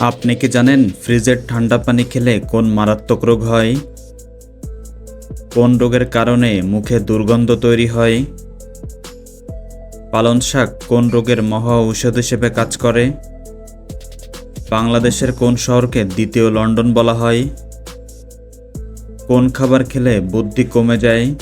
আপনি কি জানেন ফ্রিজের ঠান্ডা পানি খেলে কোন মারাত্মক রোগ হয়? কোন রোগের কারণে মুখে দুর্গন্ধ তৈরি হয়? পালন শাক কোন রোগের মহা ঔষধ হিসেবে কাজ করে? বাংলাদেশের কোন শহরকে দ্বিতীয় লন্ডন বলা হয়? কোন খাবার খেলে বুদ্ধি কমে যায়?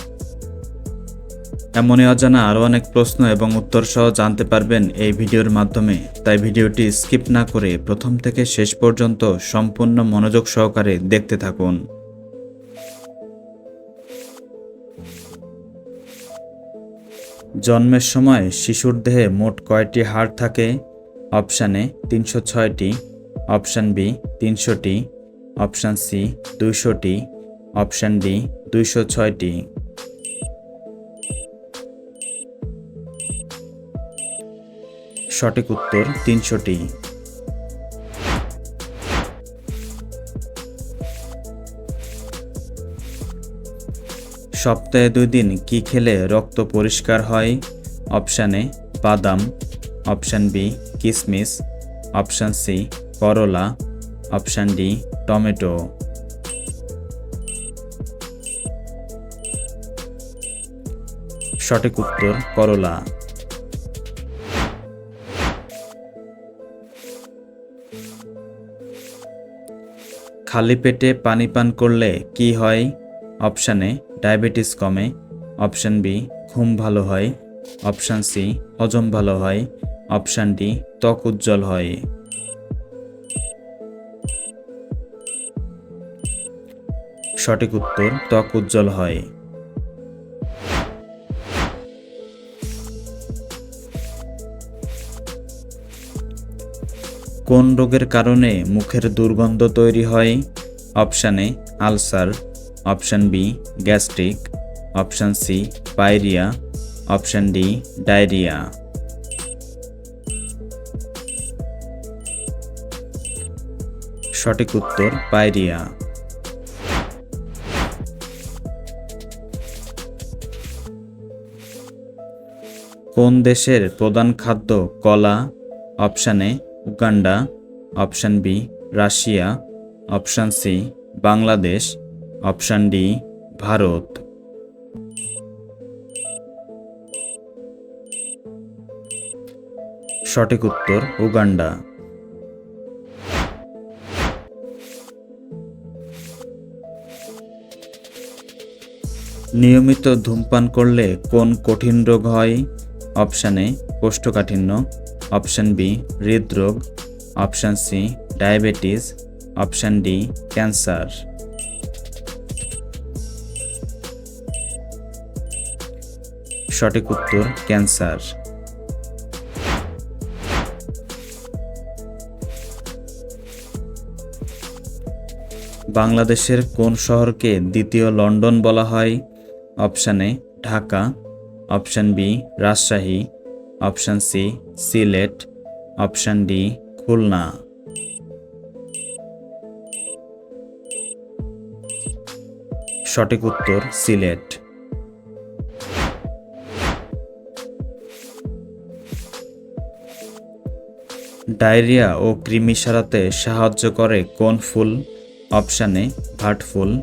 এমনই অজানা আরও অনেক প্রশ্ন এবং উত্তর সহ জানতে পারবেন এই ভিডিওর মাধ্যমে। তাই ভিডিওটি স্কিপ না করে প্রথম থেকে শেষ পর্যন্ত সম্পূর্ণ মনোযোগ সহকারে দেখতে থাকুন। জন্মের সময় শিশুর দেহে মোট কয়টি হাড় থাকে? অপশান এ তিনশো ছয়টি, অপশান বি তিনশোটি, অপশান সি দুইশোটি, অপশান ডি দুইশো ছয়টি। সঠিক উত্তর তিনশোটি। সপ্তাহে দুই দিন কি খেলে রক্ত পরিষ্কার হয়? অপশান এ, বাদাম। অপশান বি, কিসমিস। অপশান সি, করলা। Option D, tomato. সঠিক উত্তর করলা। খালি পেটে পানি পান করলে কি হয়? অপশান এ, ডায়াবেটিস কমে। অপশান বি, ঘুম ভালো হয়। অপশান সি, হজম ভালো হয়। অপশান ডি, ত্বক উজ্জ্বল হয়। সঠিক উত্তর, ত্বক উজ্জ্বল হয়। কোন রোগের কারণে মুখের দুর্গন্ধ তৈরি হয়? Option A, ulcer. Option B, gastric. Option C pyorrhoea option D, diarrhoea. সঠিক উত্তর পাইরিয়া কোন দেশের প্রধান খাদ্য কলা? Option Uganda, option B, Russia, option C, Bangladesh, option D, Bharat. সঠিক উত্তর, উগান্ডা। নিয়মিত ধূমপান করলে কোন কঠিন রোগ হয়? অপশান কোষ্ঠকাঠিন্য। অপশান বি, হৃদরোগ। Option C, diabetes. Option D, cancer. সঠিক উত্তর, ক্যান্সার। বাংলাদেশের কোন শহরকে দ্বিতীয় লন্ডন বলা হয়? Option Dhaka. Option B, Rajshahi. Option C, Sylhet, option D, Khulna. সঠিক উত্তর, সিলেট। ডায়রিয়া ও কৃমি সারাতে সাহায্য করে কোন ফুল? অপশান এ, ভাট ফুল।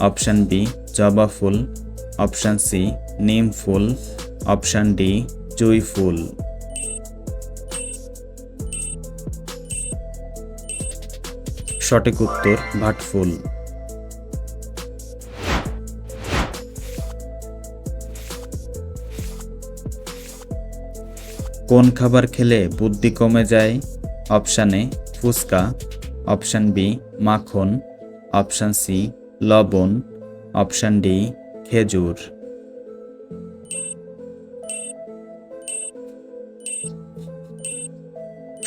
অপশান বি, জবা ফুল। অপশান সি, নিম ফুল। অপশান ডি জুই ফুল সঠিক উত্তর ভাট ফুল কোন খাবার খেলে বুদ্ধি কমে যায়? Option A, fuchka. Option B, মাখন। অপশান সি, লবণ। অপশান ডি, খেজুর।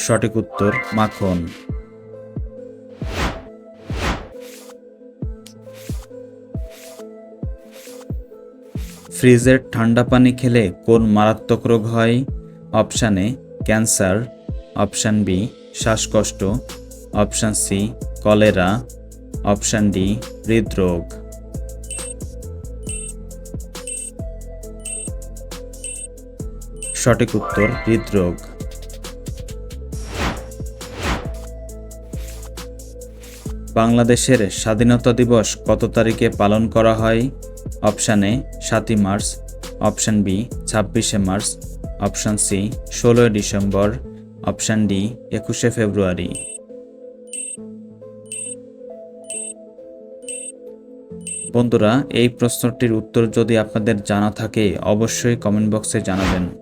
সঠিক উত্তর মাখন। ফ্রিজের ঠান্ডা পানি খেলে কোন মারাত্মক রোগ হয়? Option A, cancer. Option B, শ্বাসকষ্ট। Option C, cholera. Option D, হৃদরোগ। সঠিক উত্তর হৃদরোগ। বাংলাদেশের স্বাধীনতা দিবস কত তারিখে পালন করা হয়? অপশান এ, সাতই মার্চ। অপশান বি, ছাব্বিশে মার্চ। অপশান সি, ষোলোই ডিসেম্বর। অপশান ডি, একুশে ফেব্রুয়ারি। বন্ধুরা, এই প্রশ্নটির উত্তর যদি আপনাদের জানা থাকে, অবশ্যই কমেন্ট বক্সে জানাবেন।